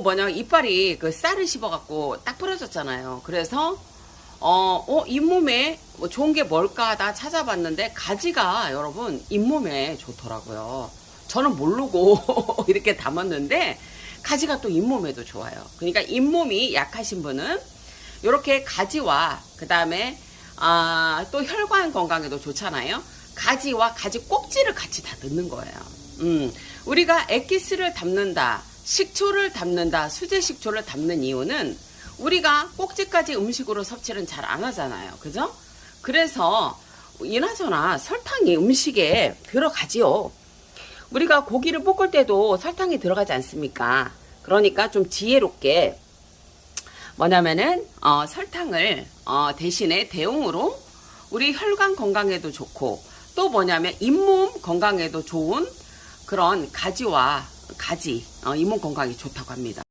뭐냐 이빨이 그 쌀을 씹어갖고 딱 부러졌잖아요. 그래서 어, 어 잇몸에 뭐 좋은 게 뭘까 하다 찾아봤는데 가지가 여러분 잇몸에 좋더라고요. 저는 모르고 이렇게 담았는데 가지가 또 잇몸에도 좋아요. 그러니까 잇몸이 약하신 분은 이렇게 가지와 그 다음에 아, 또 혈관 건강에도 좋잖아요. 가지와 가지 꼭지를 같이 다 넣는 거예요. 음, 우리가 액기스를 담는다, 식초를 담는다, 수제 식초를 담는 이유는 우리가 꼭지까지 음식으로 섭취를 잘안 하잖아요. 그죠? 그래서 이나저나 설탕이 음식에 들어가지요. 우리가 고기를 볶을 때도 설탕이 들어가지 않습니까? 그러니까 좀 지혜롭게 뭐냐면은 어, 설탕을 어, 대신에 대용으로 우리 혈관 건강에도 좋고 또 뭐냐면 잇몸 건강에도 좋은 그런 가지와 가지 어, 잇몸 건강에 좋다고 합니다.